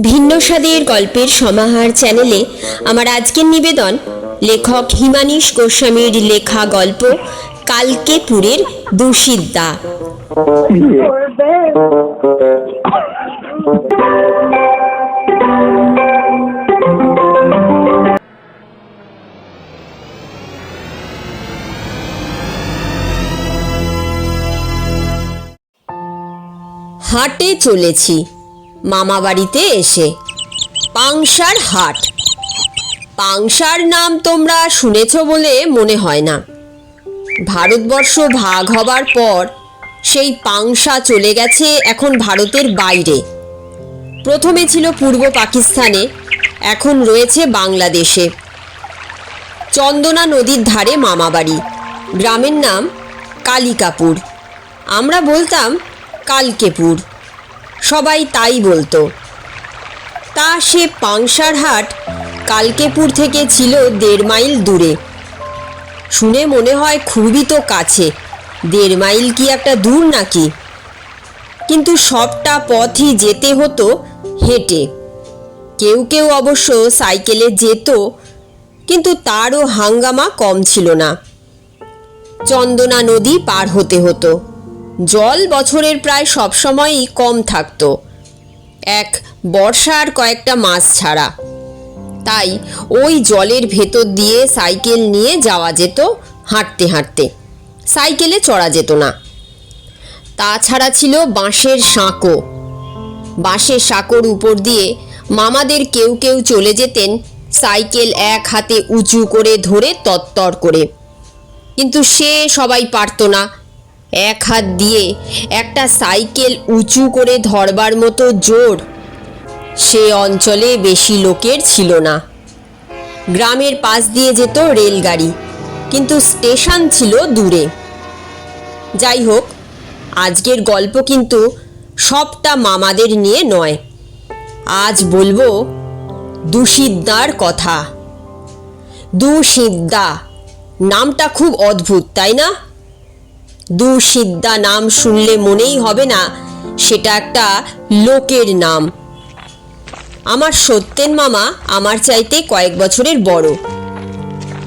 ভিন্ন স্বাদের গল্পের সমাহার চ্যানেলে আমার আজকের নিবেদন, লেখক হিমানীশ গোস্বামীর লেখা গল্প, কালকেপুরের দূষিদ্দা হাটে চলেছি। মামা বাড়িতে এসে। পাংশার হাট। পাংশার নাম তোমরা শুনেছ বলে মনে হয় না। ভারতবর্ষ ভাগ হবার পর সেই পাংশা চলে গেছে এখন ভারতের বাইরে। প্রথমে ছিল পূর্ব পাকিস্তানে, এখন রয়েছে বাংলাদেশে। চন্দনা নদীর ধারে মামাবাড়ি গ্রামের নাম কালিকাপুর। আমরা বলতাম কালকেপুর সবাই তাই বলতো। তা সে পাংসারহাট কালকেপুর থেকে ছিল দেড় মাইল দূরে। শুনে মনে হয় খুবই তো কাছে, দেড় মাইল কি একটা দূর নাকি? কিন্তু সবটা পথই যেতে হতো হেঁটে। কেউ কেউ অবশ্য সাইকেলে যেত, কিন্তু তারও হাঙ্গামা কম ছিল না। চন্দনা নদী পার হতে হতো। জল বছরের প্রায় সব সময়ই কম থাকত। এক বর্ষার কয়েকটা মাস ছাড়া। তাই ওই জলের ভেতর দিয়ে সাইকেল নিয়ে যাওয়া যেত হাঁটতে হাঁটতে। সাইকেলে চড়া যেত না। তাছাড়া ছিল বাঁশের সাঁকো। বাঁশের সাঁকোর উপর দিয়ে মামাদের কেউ কেউ চলে যেতেন সাইকেল এক হাতে উঁচু করে ধরে তত্তর করে। কিন্তু সে সবাই পারতো না। এক হাত দিয়ে একটা সাইকেল উঁচু করে ধরবার মতো জোর। সে অঞ্চলে বেশি লোকের ছিল না। গ্রামের পাশ দিয়ে যেত রেলগাড়ি, কিন্তু স্টেশন ছিল দূরে। যাই হোক, আজকের গল্প কিন্তু সবটা মামাদের নিয়ে নয়। আজ বলব দুশিদ্দার কথা। দুশিদ্দা নামটা খুব অদ্ভুত, তাই না? দুশিদ্দা নাম শুনলে মনেই হবে না, সেটা একটা লোকের নাম। আমার সত্যেন মামা আমার চাইতে কয়েক বছরের বড়।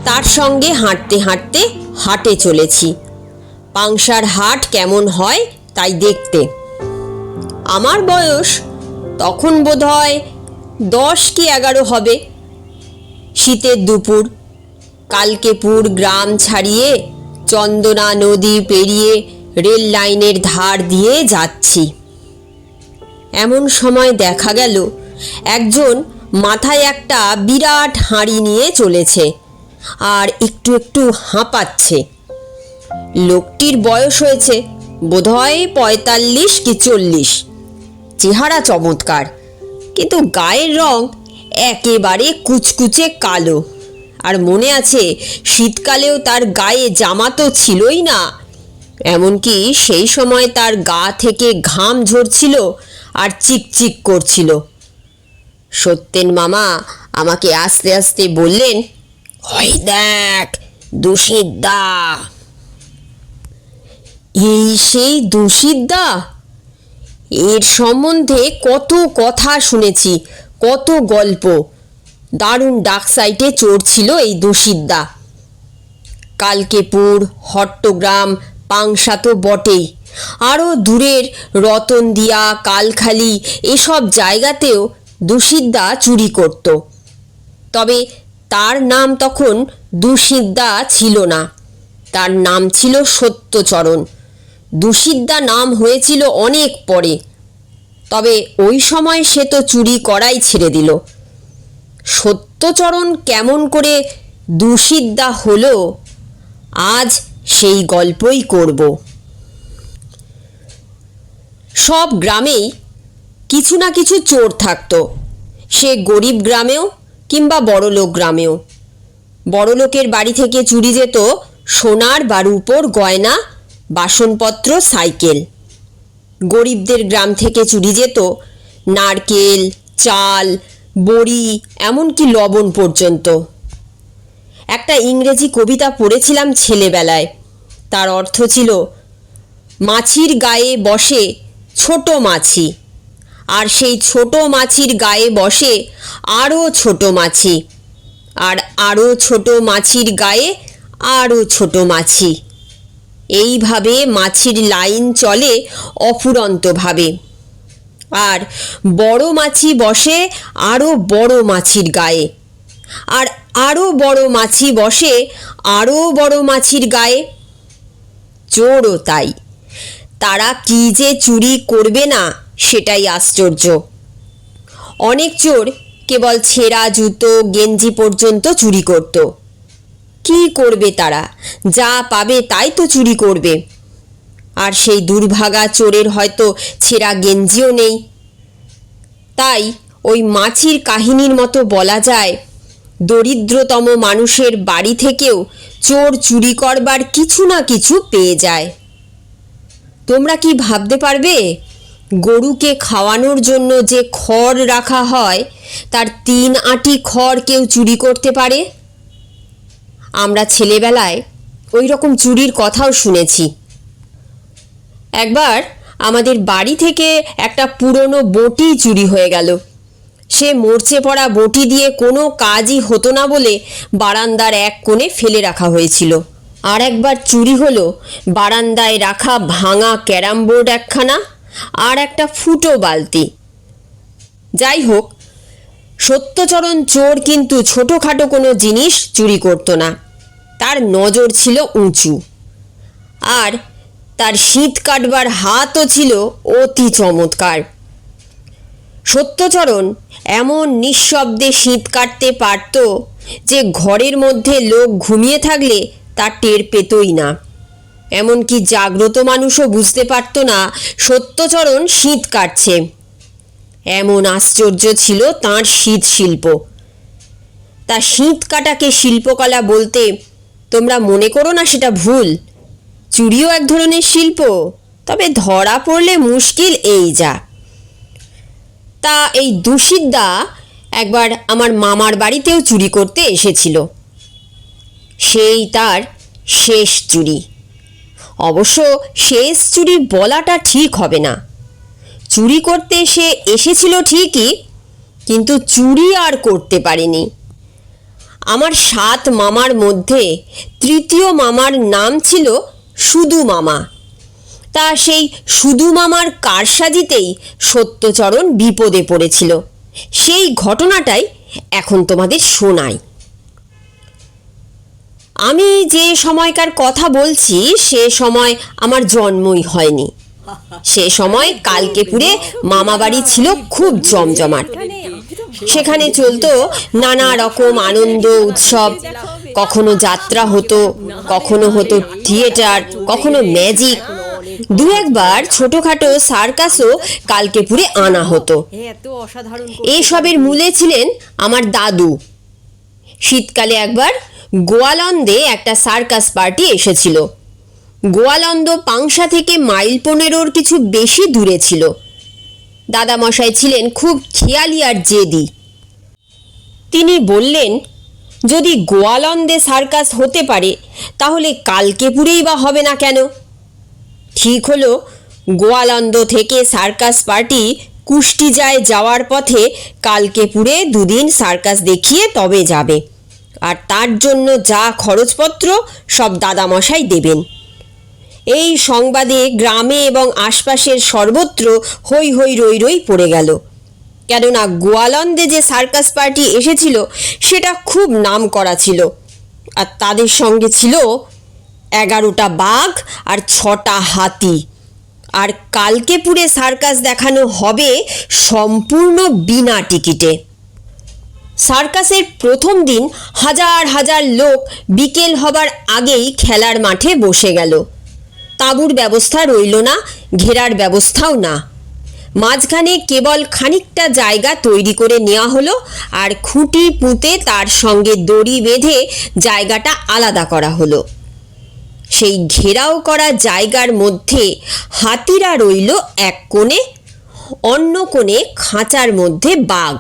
তার সঙ্গে হাঁটতে হাঁটতে হাটে চলেছি। পাংশার হাট কেমন হয় তাই দেখতে। আমার বয়স তখন বোধ হয় দশ কি এগারো হবে। শীতের দুপুর কালকেপুর গ্রাম ছাড়িয়ে চন্দনা নদী পেরিয়ে রেল লাইনের ধার দিয়ে যাচ্ছি। এমন সময় দেখা গেল, একজন মাথায় একটা বিরাট হাঁড়ি নিয়ে চলেছে আর একটু একটু হাঁপাচ্ছে। লোকটির বয়স হয়েছে বোধহয় পঁয়তাল্লিশ কি চল্লিশ। চেহারা চমৎকার, কিন্তু গায়ের রং একেবারে কুচকুচে কালো। আর মনে আছে, শীতকালেও তার গায়ে জামা তো ছিলই না। এমনকি সেই সময় তার গা থেকে ঘাম ঝরছিল আর চিকচিক করছিল। সত্যেন মামা আমাকে আস্তে আস্তে বললেন, ওই দেখ, দূষিদ্দা। এই সেই দূষিদ্দা? এর সম্বন্ধে কত কথা শুনেছি, কত গল্প। দারুণ ডাক সাইটে চড়ছিল এই দূষিদ্দা কালকেপুর, হট্টগ্রাম, পাংশা তো বটেই। আরও দূরের রতনদিয়া, কালখালি এসব জায়গাতেও দূষিদ্দা চুরি করত। তবে তার নাম তখন দুশিদ্দা ছিল না। তার নাম ছিল সত্যচরণ। দুশিদ্দা নাম হয়েছিল অনেক পরে। তবে ওই সময় সে তো চুরি করাই ছেড়ে দিল। সত্যচরণ কেমন করে দুশিদ্দা হলো, আজ সেই গল্পই করব। সব গ্রামেই কিছু না কিছু চোর থাকতো। সে গরিব গ্রামেও কিংবা বড়লোক গ্রামেও। বড়লোকের বাড়ি থেকে চুরি যেত সোনার বা রূপোর গয়না, বাসনপত্র, সাইকেল। গরিবদের গ্রাম থেকে চুরি যেত নারকেল, চাল বড়ি, এমনকি লবণ পর্যন্ত। একটা ইংরেজি কবিতা পড়েছিলাম ছেলেবেলায়। তার অর্থ ছিল, মাছির গায়ে বসে ছোট মাছি, আর সেই ছোট মাছির গায়ে বসে আরও ছোট মাছি, আর আরও ছোট মাছির গায়ে আরও ছোট মাছি। এইভাবে মাছির লাইন চলে অফুরন্তভাবে। আর বড় মাছি বসে আরও বড় মাছির গায়ে। আর আরও বড় মাছি বসে আরও বড় মাছির গায়ে। চোরও তাই। তারা কি যে চুরি করবে না, সেটাই আশ্চর্য। অনেক চোর কেবল ছেঁড়া জুতো, গেঞ্জি পর্যন্ত চুরি করত। কি করবে তারা? যা পাবে তাই তো চুরি করবে। আর সেই দুর্ভাগা চোরের হয়তো ছেঁড়া গেঞ্জিও নেই। তাই ওই মাছির কাহিনীর মতো বলা যায়, দরিদ্রতম মানুষের বাড়ি থেকেও চোর চুরি করবার কিছু না কিছু পেয়ে যায়। তোমরা কি ভাবতে পারবে? গরুকে খাওয়ানোর জন্য যে খড় রাখা হয়, তার তিন আটি খড় কেউ চুরি করতে পারে? আমরা ছেলেবেলায় ওই রকম চুরির কথাও শুনেছি। একবার আমাদের বাড়ি থেকে একটা পুরনো বটি চুরি হয়ে গেল। সে মরচে পড়া বটি দিয়ে কোনো কাজই হতো না বলে বারান্দার এক কোণে ফেলে রাখা হয়েছিল। আর একবার চুরি হলো, বারান্দায় রাখা ভাঙা ক্যারাম বোর্ড একখানা আর একটা ফুটো বালতি। যাই হোক, সত্যচরণ চোর কিন্তু ছোটোখাটো কোনো জিনিস চুরি করতো না। তার নজর ছিল উঁচু। আর তার শীত কাটবার হাতও ছিল অতি চমৎকার। সত্যচরণ এমন নিঃশব্দে শীত কাটতে পারত যে ঘরের মধ্যে লোক ঘুমিয়ে থাকলে তা টের পেতই না। এমনকি জাগ্রত মানুষও বুঝতে পারত না সত্যচরণ শীত কাটছে। এমন আশ্চর্য ছিল তার শীত শিল্প। তা শীত কাটাকে শিল্পকলা বলতে তোমরা মনে করো না সেটা ভুল? চুরিও এক ধরনের শিল্প, তবে ধরা পড়লে মুশকিল এই যা। তা এই দুশিদা একবার আমার মামার বাড়িতেও চুরি করতে এসেছিল। সেই তার শেষ চুরি। অবশ্য শেষ চুরি বলাটা ঠিক হবে না। চুরি করতে সে এসেছিল ঠিকই, কিন্তু চুরি আর করতে পারেনি। আমার সাত মামার মধ্যে তৃতীয় মামার নাম ছিল সুদু মামা। তা সেই সুদু মামার কারসাজিতেই সত্যচরণ বিপদে পড়েছিল। সেই ঘটনাটাই এখন তোমাদের শোনাই। আমি যে সময়কার কথা বলছি, সে সময় আমার জন্মই হয়নি। সে সময় কালকেপুরে মামাবাড়ি ছিল খুব জমজমাট। সেখানে চলতো নানা রকম আনন্দ, উৎসব। কখনো যাত্রা হতো, কখনো হতো থিয়েটার, কখনো ম্যাজিক। দু একবার ছোটখাটো সার্কাসও কালকেপুরে আনা হতো। এসবের মূলে ছিলেন আমার দাদু। শীতকালে একবার গোয়ালন্দে একটা সার্কাস পার্টি এসেছিল। গোয়ালন্দ পাংশা থেকে মাইল পনেরোর কিছু বেশি দূরে ছিল। দাদামশাই ছিলেন খুব খেয়ালি আর জেদি। তিনি বললেন যদি গোয়ালন্দে সার্কাস হতে পারে, তাহলে কালকেপুরেই বা হবে না কেন? ঠিক হলো, গোয়ালন্দ থেকে সার্কাস পার্টি কুষ্টিজায় যাওয়ার পথে কালকেপুরে দুদিন সার্কাস দেখিয়ে তবে যাবে। আর তার জন্য যা খরচপত্র সব দাদামশাই দেবেন। এই সংবাদে গ্রামে এবং আশপাশের সর্বত্র হৈ হৈ রই রই পড়ে গেল। কেননা গোয়ালন্দে যে সার্কাস পার্টি এসেছিল, সেটা খুব নাম করা ছিল। আর তাদের সঙ্গে ছিল এগারোটা বাঘ আর ছটা হাতি। আর কালকেপুরে সার্কাস দেখানো হবে সম্পূর্ণ বিনা টিকিটে। সার্কাসের প্রথম দিন হাজার হাজার লোক বিকেল হবার আগেই খেলার মাঠে বসে গেল। তাঁবুর ব্যবস্থা রইল না, ঘেরার ব্যবস্থাও না। মাঝখানে কেবল খানিকটা জায়গা তৈরি করে নেওয়া হলো আর খুঁটি পুঁতে তার সঙ্গে দড়ি বেঁধে জায়গাটা আলাদা করা হলো। সেই ঘেরাও করা জায়গার মধ্যে হাতিরা রইল এক কোণে, অন্য কোণে খাঁচার মধ্যে বাঘ।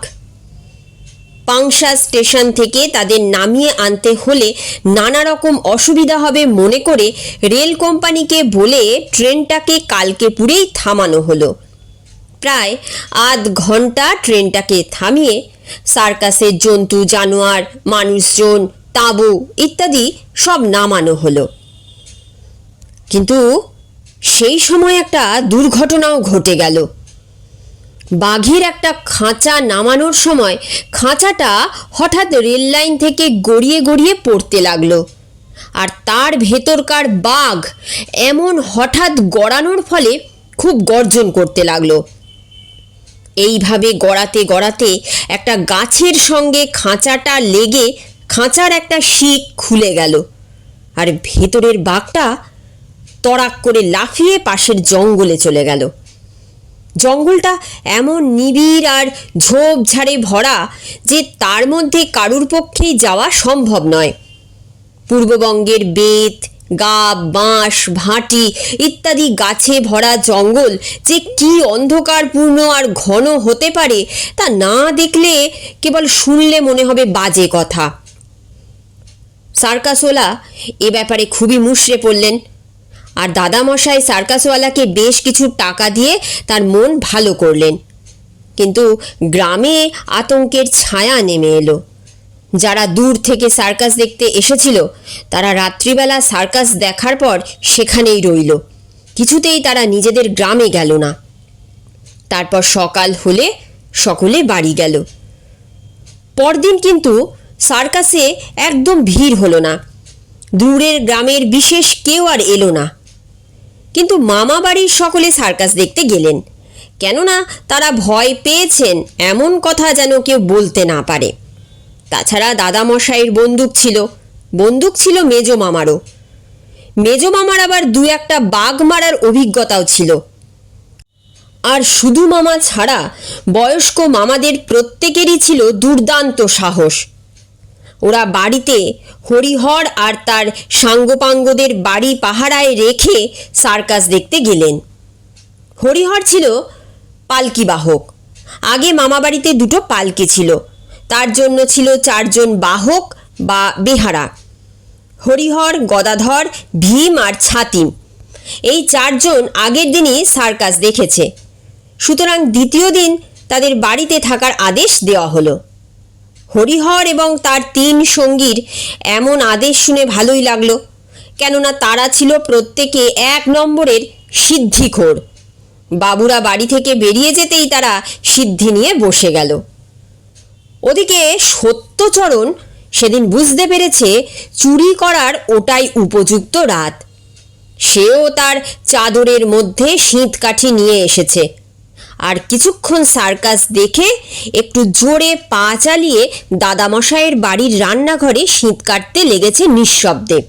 পাংশা স্টেশন থেকে তাদের নামিয়ে আনতে হলে নানা রকম অসুবিধা হবে মনে করে রেল কোম্পানিকে বলে ট্রেনটাকে কালকে পুরেই থামানো হলো। প্রায় আধ ঘণ্টা ট্রেনটাকে থামিয়ে সার্কাসের জন্তু, জানোয়ার, মানুষজন, তাঁবু ইত্যাদি সব নামানো হলো। কিন্তু সেই সময় একটা দুর্ঘটনাও ঘটে গেল। বাঘের একটা খাঁচা নামানোর সময় খাঁচাটা হঠাৎ রেল লাইন থেকে গড়িয়ে গড়িয়ে পড়তে লাগল। আর তার ভেতরকার বাঘ এমন হঠাৎ গড়ানোর ফলে খুব গর্জন করতে লাগল। এইভাবে গড়াতে গড়াতে একটা গাছের সঙ্গে খাঁচাটা লেগে খাঁচার একটা শিক খুলে গেল। আর ভেতরের বাঘটা তড়াক করে লাফিয়ে পাশের জঙ্গলে চলে গেল। জঙ্গলটা এমন নিবিড় আর ঝোপঝাড়ে ভরা যে তার মধ্যে কারুর পক্ষেই যাওয়া সম্ভব নয়। পূর্ববঙ্গের বেত গাব, বাঁশ, ভাঁটি ইত্যাদি গাছে ভরা জঙ্গল যে কি অন্ধকারপূর্ণ আর ঘন হতে পারে তা না দেখলে কেবল শুনলে মনে হবে বাজে কথা। সার্কাসওয়ালা এ ব্যাপারে খুবই মুষড়ে পড়লেন। আর দাদামশাই সার্কাসওয়ালাকে বেশ কিছু টাকা দিয়ে তার মন ভালো করলেন। কিন্তু গ্রামে আতঙ্কের ছায়া নেমে এলো। যারা দূর থেকে সার্কাস দেখতে এসেছিল, তারা রাত্রিবেলা সার্কাস দেখার পর সেখানেই রইল। কিছুতেই তারা নিজেদের গ্রামে গেল না। তারপর সকাল হলে সকলে বাড়ি গেল। পরদিন কিন্তু সার্কাসে একদম ভিড় হলো না। দূরের গ্রামের বিশেষ কেউ আর এলো না। কিন্তু মামা বাড়ির সকলে সার্কাস দেখতে গেলেন। কেননা তারা ভয় পেয়েছেন, এমন কথা যেন কেউ বলতে না পারে। তাছাড়া দাদামশাইয়ের বন্দুক ছিল। বন্দুক ছিল মেজো মামারও। মেজো মামার আবার দু একটা বাঘ মারার অভিজ্ঞতাও ছিল। আর শুধু মামা ছাড়া বয়স্ক মামাদের প্রত্যেকেরই ছিল দুর্দান্ত সাহস। ওরা বাড়িতে হরিহর আর তার সাঙ্গপাঙ্গদের বাড়ি পাহারায় রেখে সার্কাস দেখতে গেলেন। হরিহর ছিল পালকি বাহক। আগে মামাবাড়িতে দুটো পালকি ছিল। তার জন্য ছিল চারজন বাহক বা বেহারা, হরিহর, গদাধর, ভীম আর ছাতিম। এই চারজন আগের দিনই সার্কাস দেখেছে। সুতরাং দ্বিতীয় দিন তাদের বাড়িতে থাকার আদেশ দেওয়া হলো। হরিহর এবং তার তিন সঙ্গীর এমন আদেশ শুনে ভালোই লাগল, কেননা তারা ছিল প্রত্যেকে এক নম্বরের সিদ্ধিখোর। বাবুরা বাড়ি থেকে বেরিয়ে যেতেই তারা সিদ্ধি নিয়ে বসে গেল। ওদিকে সত্যচরণ সেদিন বুঝতে পেরেছে চুরি করার ওটাই উপযুক্ত রাত। সেও তার চাদরের মধ্যে শীত কাঠি নিয়ে এসেছে। আর কিছুক্ষণ সার্কাস দেখে একটু জোরে পা চালিয়ে দাদামশাইয়ের বাড়ির রান্নাঘরে শীত কাটতে লেগেছে নিঃশব্দে।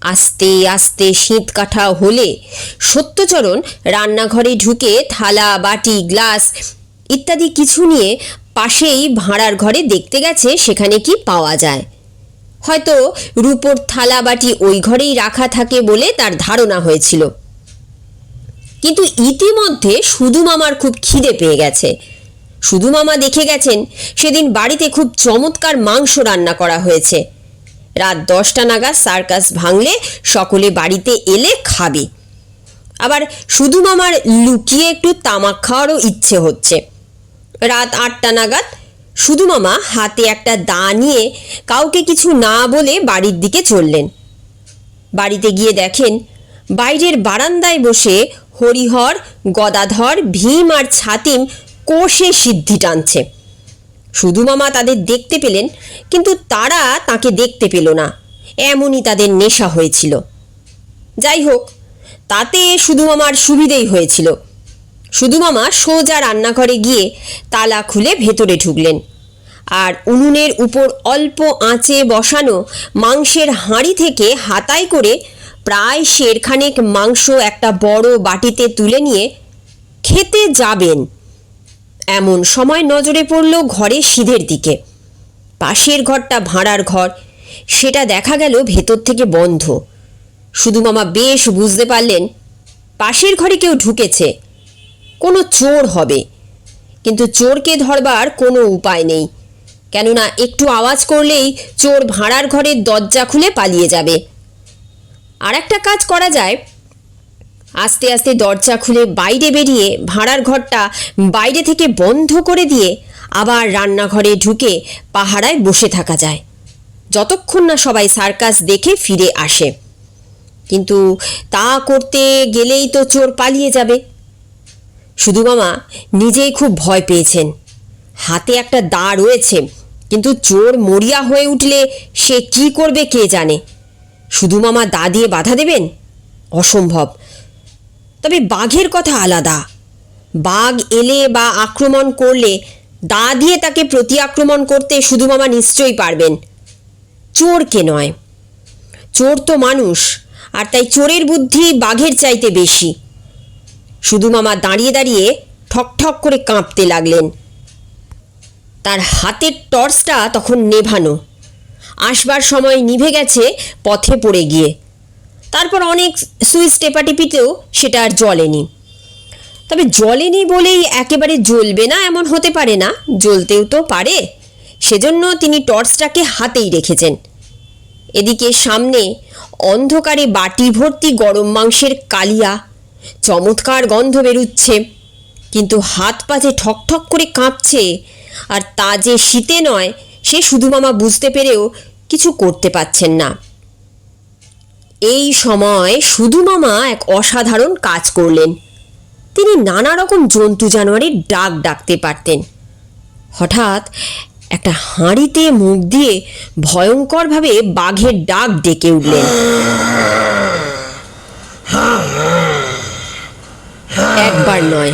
আস্তে আস্তে শীত কাঠা হলে সত্যচরণ রান্নাঘরে ঢুকে থালা, বাটি, গ্লাস ইত্যাদি কিছু নিয়ে পাশেই ভাঁড়ার ঘরে দেখতে গেছে সেখানে কি পাওয়া যায়। হয়তো রূপোর থালা বাটি ওই ঘরেই রাখা থাকে বলে তার ধারণা হয়েছিল। কিন্তু ইতিমধ্যে সুধু মামার খুব খিদে পেয়ে গেছে। সুধু মামা দেখে গেছেন সেদিন বাড়িতে খুব চমৎকার মাংস রান্না করা হয়েছে। রাত দশটা নাগাদ সার্কাস ভাঙলে সকলে বাড়িতে এলে খাবে। আবার সুধু মামার লুকিয়ে একটু তামাক খাওয়ারও ইচ্ছে হচ্ছে। রাত আটটা নাগাদ। শুধু মামা, হাতে একটা দা নিয়ে কাউকে কিছু না বলে বাড়ির দিকে চললেন। বাড়িতে গিয়ে দেখেন, বাইরের বারান্দায় বসে হরিহর, গদাধর, ভীম আর ছাতিম কোষে সিদ্ধি টানছে। শুধু মামা তাদের দেখতে পেলেন, কিন্তু তারা তাকে দেখতে পেল না। এমনই তাদের নেশা হয়েছিল। যাই হোক, তাতে শুধু মামার সুবিধেই হয়েছিল। শুধু মামা সোজা রান্নাঘরে গিয়ে তালা খুলে ভেতরে ঢুকলেন। আর উনুনের উপর অল্প আঁচে বসানো মাংসের হাঁড়ি থেকে হাতায় করে প্রায় শেরখানেক মাংস একটা বড় বাটিতে তুলে নিয়ে, খেতে যাবেন। এমন সময় নজরে পড়ল ঘরে সিধের দিকে। পাশের ঘরটা ভাঁড়ার ঘর, সেটা দেখা গেল ভেতর থেকে বন্ধ। শুধু মামা বেশ বুঝতে পারলেন, পাশের ঘরে কেউ ঢুকেছে। কোনো চোর হবে। কিন্তু চোরকে ধরবার কোনো উপায় নেই। কেননা একটু আওয়াজ করলেই চোর ভাড়ার ঘরের দরজা খুলে পালিয়ে যাবে। আর একটা কাজ করা যায়। আস্তে আস্তে দরজা খুলে বাইরে বেরিয়ে ভাড়ার ঘরটা বাইরে থেকে বন্ধ করে দিয়ে আবার রান্নাঘরে ঢুকে পাহারায় বসে থাকা যায়। যতক্ষণ না সবাই সার্কাস দেখে ফিরে আসে। কিন্তু তা করতে গেলেই তো চোর পালিয়ে যাবে। শুধু মামা, নিজেই খুব ভয় পেয়েছেন। হাতে একটা দা রয়েছে, কিন্তু চোর মরিয়া হয়ে উঠলে সে কি করবে কে জানে? শুধু মামা দা দিয়ে বাধা দেবেন? অসম্ভব। তবে বাঘের কথা আলাদা। বাঘ এলে বা আক্রমণ করলে দা দিয়ে তাকে প্রতি আক্রমণ করতে শুধু মামা নিশ্চয়ই পারবেন। চোরকে নয়। চোর তো মানুষ, আর তাই চোরের বুদ্ধি বাঘের চাইতে বেশি। শুধু মামা দাঁড়িয়ে দাঁড়িয়ে ঠক ঠক করে কাঁপতে লাগলেন। তার হাতের টর্চটা তখন নেভানো। আসবার সময় নিভে গেছে পথে পড়ে গিয়ে। তারপর অনেক সুইচ টেপাটিপিতেও সেটা আর জ্বলেনি। তবে জ্বলেনি বলেই একেবারে জ্বলবে না এমন হতে পারে না, জ্বলতেও তো পারে। সেজন্য তিনি টর্চটাকে হাতেই রেখেছেন। এদিকে সামনে অন্ধকারে বাটি ভর্তি গরম মাংসের কালিয়া চমৎকার গন্ধ বেরুচ্ছে। কিন্তু হাত পা যে ঠকঠক করে কাঁপছে, আর তা যে শীতে নয়, সে শুধু মামা বুঝতে পেরেও কিছু করতে পারছেন না। এই সময় শুধু মামা এক অসাধারণ কাজ করলেন। তিনি নানা রকম জন্তু জানোয়ারের ডাক ডাকতে পারতেন। হঠাৎ একটা হাঁড়িতে মুখ দিয়ে ভয়ঙ্করভাবে বাঘের ডাক ডেকে উঠলেন। একবার নয়,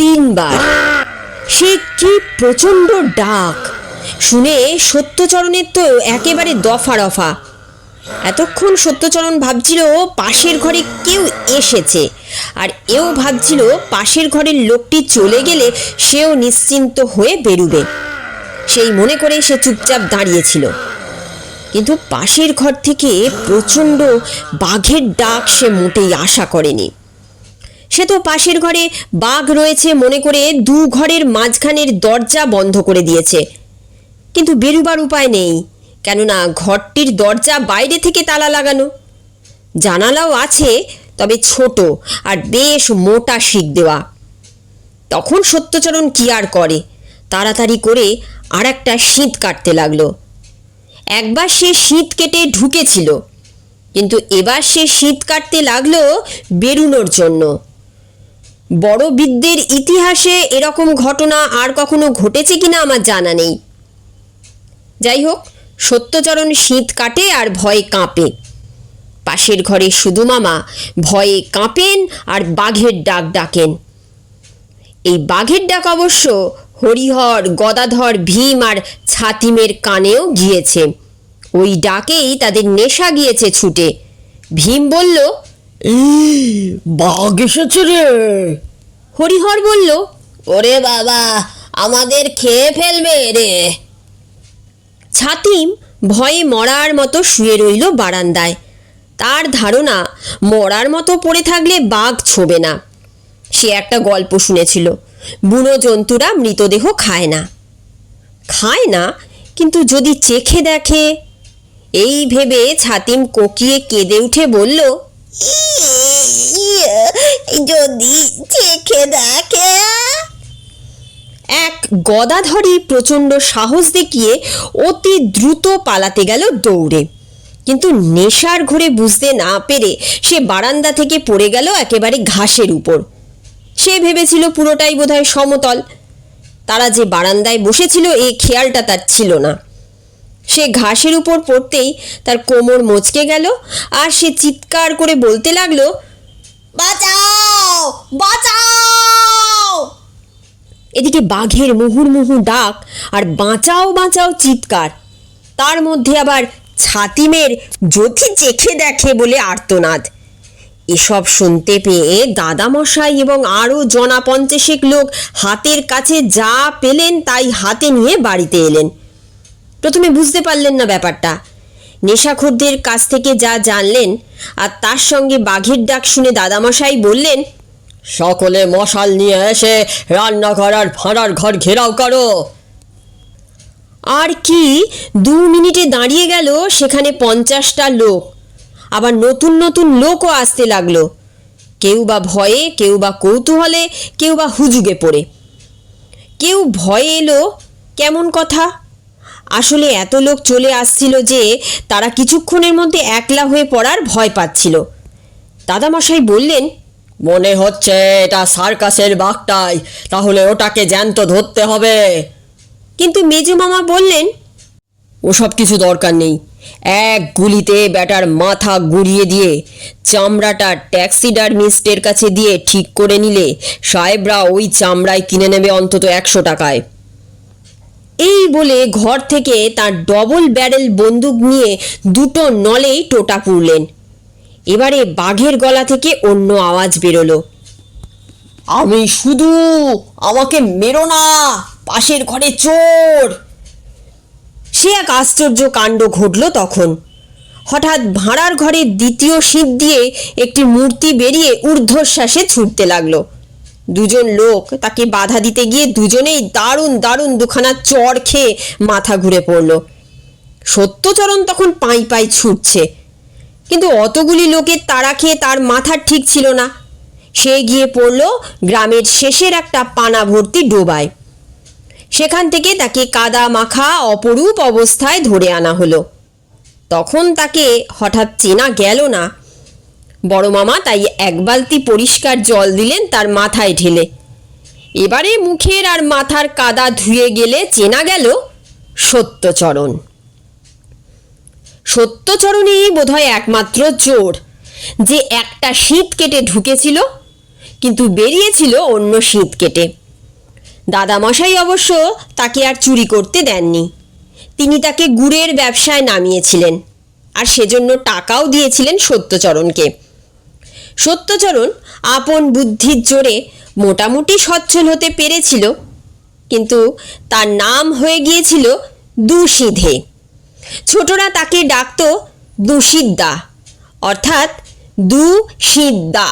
তিনবার। সে কি প্রচণ্ড ডাক। শুনে সত্যচরণের তো একেবারে দফা রফা। এতক্ষণ সত্যচরণ ভাবছিল পাশের ঘরে কেউ এসেছে, আর এও ভাবছিল পাশের ঘরের লোকটি চলে গেলে সেও নিশ্চিন্ত হয়ে বেরুবে। সেই মনে করে সে চুপচাপ দাঁড়িয়েছিল। কিন্তু পাশের ঘর থেকে প্রচণ্ড বাঘের ডাক সে মোটেই আশা করেনি। সে তো পাশের ঘরে বাঘ রয়েছে মনে করে দু ঘরের মাঝখানের দরজা বন্ধ করে দিয়েছে। কিন্তু বেরুবার উপায় নেই, কেননা ঘরটির দরজা বাইরে থেকে তালা লাগানো। জানালাও আছে, তবে ছোট আর বেশ মোটা শিক দেওয়া। তখন সত্যচরণ কি আর করে? তাড়াতাড়ি করে আর একটা শীত কাটতে লাগল। একবার সে শীত কেটে ঢুকেছিল, কিন্তু এবার সে শীত কাটতে লাগল বেরুনোর জন্য। বড় বিদ্যের ইতিহাসে এরকম ঘটনা আর কখনো ঘটেছে কিনা আমার জানা নেই। যাই হোক সত্যচরণ শীত কাটে আর ভয়ে কাঁপে। পাশের ঘরে শুধু মামা, ভয়ে কাঁপেন আর বাঘের ডাক ডাকেন। এই বাঘের ডাক অবশ্য হরিহর, গদাধর, ভীম আর ছাতিমের কানেও গিয়েছে। ওই ডাকেই তাদের নেশা গিয়েছে ছুটে। ভীম বলল বাঘ এসেছে রে। হরিহর বলল ওরে বাবা আমাদের খেয়ে ফেলবে রে। ছাতিম ভয়ে মরার মতো শুয়ে রইল বারান্দায়। তার ধারণা মরার মতো পড়ে থাকলে বাঘ ছোবে না। সে একটা গল্প শুনেছিল বুনো জন্তুরা মৃতদেহ খায় না। খায় না কিন্তু যদি চেখে দেখে। এই ভেবে ছাতিম কোকিয়ে কেঁদে উঠে বলল যদি চেখে দেখে। এক গদাধরই প্রচণ্ড সাহস দেখিয়ে অতি দ্রুত পালাতে গেল দৌড়ে। কিন্তু নেশার ঘরে বুঝতে না পেরে সে বারান্দা থেকে পড়ে গেল একেবারে ঘাসের উপর। সে ভেবেছিল পুরোটাই বোধহয় সমতল। তারা যে বারান্দায় বসেছিল এই খেয়ালটা তার ছিল না। সে ঘাসের উপর পড়তেই তার কোমর মচকে গেল আর সে চিৎকার করে বলতে লাগল, বাঁচাও! বাঁচাও! এদিকে বাঘের মুহুর্মুহু ডাক আর বাঁচাও বাঁচাও চিৎকার। তার মধ্যে আবার ছাতিমের যদি চেখে দেখে বলে আর্তনাদ। এসব শুনতে পেয়ে দাদামশাই এবং আরও জনা পঞ্চাশেক লোক হাতের কাছে যা পেলেন তাই হাতে নিয়ে বাড়িতে এলেন। প্রথমে বুঝতে পারলেন না ব্যাপারটা। নেশাখোরদের কাছ থেকে যা জানলেন আর তার সঙ্গে বাঘের ডাক শুনে দাদামশাই বললেন সকলে মশাল নিয়ে এসে রান্নাঘর আর ভাড়ার ঘর ঘেরাও করো। আর কি দু মিনিটে দাঁড়িয়ে গেল সেখানে পঞ্চাশটা লোক। আবার নতুন নতুন লোকও আসতে লাগল। কেউ বা ভয়ে কেউ বা কৌতূহলে কেউ বা হুজুগে পড়ে। কেউ ভয়ে এলো কেমন কথা? আসলে এত লোক চলে আসছিল যে তারা কিছুক্ষণের মধ্যে একলা হয়ে পড়ার ভয় পাচ্ছিল। দাদামশাই বললেন মনে হচ্ছে এটা সার্কাসের বাঘটাই তাহলে ওটাকে জ্যান্ত ধরতে হবে। কিন্তু মেজো মামা বললেন ওসব কিছু দরকার নেই। এক গুলিতে ব্যাটার মাথা গুড়িয়ে দিয়ে চামড়াটা ট্যাক্সিডারমিস্টের কাছে দিয়ে ঠিক করে নিলে সাহেবরা ওই চামড়ায় কিনে নেবে অন্তত একশো টাকায়। এই বলে ঘর থেকে তার ডবল ব্যারেল বন্দুক নিয়ে দুটো নলেই টোটা পুরলেন এবারে বাঘের গলা থেকে অন্য আওয়াজ বেরোলো। আমি শুধু আমাকে মেরো না, পাশের ঘরে চোর! সে এক আশ্চর্য কাণ্ড ঘটল তখন। হঠাৎ ভাঁড়ার ঘরের দ্বিতীয় শীত দিয়ে একটি মূর্তি বেরিয়ে ঊর্ধ্বশ্বাসে ছুটতে লাগল। দুজন লোক তাকে বাধা দিতে গিয়ে দুজনেই দারুণ দারুণ দুখানা চর খেয়ে মাথা ঘুরে পড়ল। সত্যচরণ তখন পাই পাই ছুটছে। কিন্তু অতগুলি লোকের তাড়া খেয়ে তার মাথা ঠিক ছিল না। সে গিয়ে পড়ল গ্রামের শেষের একটা পানা ভর্তি ডোবায়। সেখান থেকে তাকে কাদা মাখা অপরূপ অবস্থায় ধরে আনা হলো। তখন তাকে হঠাৎ চেনা গেল না। বড় মামা তাই এক বালতি পরিষ্কার জল দিলেন তার মাথায় ঢেলে। এবারে মুখের আর মাথার কাদা ধুয়ে গেলে চেনা গেল সত্যচরণ। সত্যচরণই বোধহয় একমাত্র চোর, যে একটা শীত কেটে ঢুকেছিল, কিন্তু বেরিয়েছিল অন্য শীত কেটে। দাদামশাই অবশ্য তাকে আর চুরি করতে দেননি। তিনি তাকে গুড়ের ব্যবসায় নামিয়েছিলেন, আর সেজন্য টাকাও দিয়েছিলেন সত্যচরণকে। সত্যচরণ আপন বুদ্ধির জোরে মোটামুটি সচ্ছল হতে পেরেছিল, কিন্তু তার নাম হয়ে গিয়েছিল দুষিধে। ছোটরা তাকে ডাকত দুষিদ্দা, অর্থাৎ দু সিদ্দা